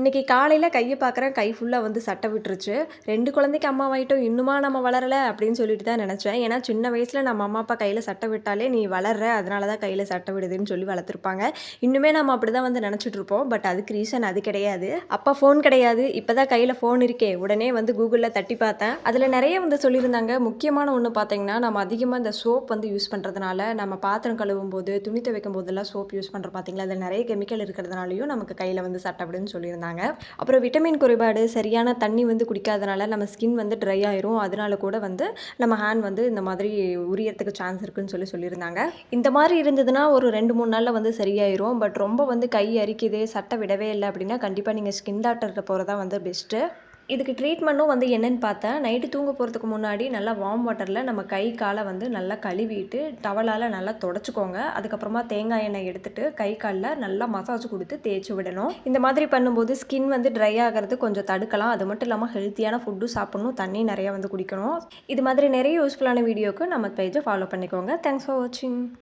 இன்றைக்கி காலையில் கையை பார்க்குறேன் கை ஃபுல்லாக வந்து சட்டை விட்டுருச்சு. ரெண்டு குழந்தைக்கு அம்மா ஆகிட்டோம் இன்னுமா நம்ம வளரலை அப்படின்னு சொல்லிட்டு தான் நினச்சேன். ஏன்னா சின்ன வயசில் நம்ம அம்மா அப்பா கையில் சட்டை விட்டாலே நீ வளர்ற அதனால தான் கையில் சட்டை விடுதுன்னு சொல்லி வளர்த்துருப்பாங்க. இன்னுமே நம்ம அப்படி தான் வந்து நினச்சிட்ருப்போம் பட் அதுக்கு ரீசன் அது கிடையாது. அப்போ ஃபோன் கிடையாது. இப்போ தான் கையில் ஃபோன் இருக்கே. உடனே வந்து கூகுளில் தட்டி பார்த்தேன். அதில் நிறைய வந்து சொல்லியிருந்தாங்க. முக்கியமான ஒன்று பார்த்தீங்கன்னா நம்ம அதிகமாக இந்த சோப் வந்து யூஸ் பண்ணுறதுனால நம்ம பாத்திரம் கழுவும் போது துணி துவைக்கும் போதெல்லாம் சோப் யூஸ் பண்ணுறோம் பார்த்தீங்களா? அதில் நிறைய கெமிக்கல் இருக்கிறதுனாலையும் நமக்கு கையில் வந்து சட்டை விடுன்னு சொல்லியிருந்தாங்க. அப்புறம் விட்டமின் குறைபாடு சரியான தண்ணி வந்து குடிக்காதனால நம்ம ஸ்கின் வந்து ட்ரை ஆயிரும். அதனால கூட வந்து நம்ம ஹேண்ட் வந்து இந்த மாதிரி உரியறதுக்கு சான்ஸ் இருக்குன்னு சொல்லி சொல்லியிருந்தாங்க. இந்த மாதிரி இருந்ததுன்னா ஒரு ரெண்டு மூணு நாளில் வந்து சரியாயிரும். பட் ரொம்ப வந்து கை அரிக்குது சட்டை விடவே இல்லை அப்படின்னா கண்டிப்பாக நீங்கள் ஸ்கின் டாக்டர்கிட்ட போகிறதா வந்து பெஸ்ட்டு இதுக்கு ட்ரீட்மெண்ட்டும் வந்து என்னென்னு பார்த்தேன் நைட்டு தூங்க போகிறதுக்கு முன்னாடி நல்லா வார்ம் வாட்டரில் நம்ம கை காலை வந்து நல்லா கழுவிட்டு டவலால் நல்லா தொடச்சிக்கோங்க. அதுக்கப்புறமா தேங்காய் எண்ணெய் எடுத்துகிட்டு கை காலில் நல்லா மசாஜ் கொடுத்து தேய்ச்சி விடணும். இந்த மாதிரி பண்ணும்போது ஸ்கின் வந்து ட்ரை ஆகிறது கொஞ்சம் தடுக்கலாம். அது மட்டும் இல்லாமல் ஹெல்த்தியான ஃபுட்டும் சாப்பிடணும். தண்ணி நிறையா வந்து குடிக்கணும். இது மாதிரி நிறைய யூஸ்ஃபுல்லான வீடியோக்கு நம்ம பேஜை ஃபாலோ பண்ணிக்கோங்க. தேங்க்ஸ் ஃபார் வாட்சிங்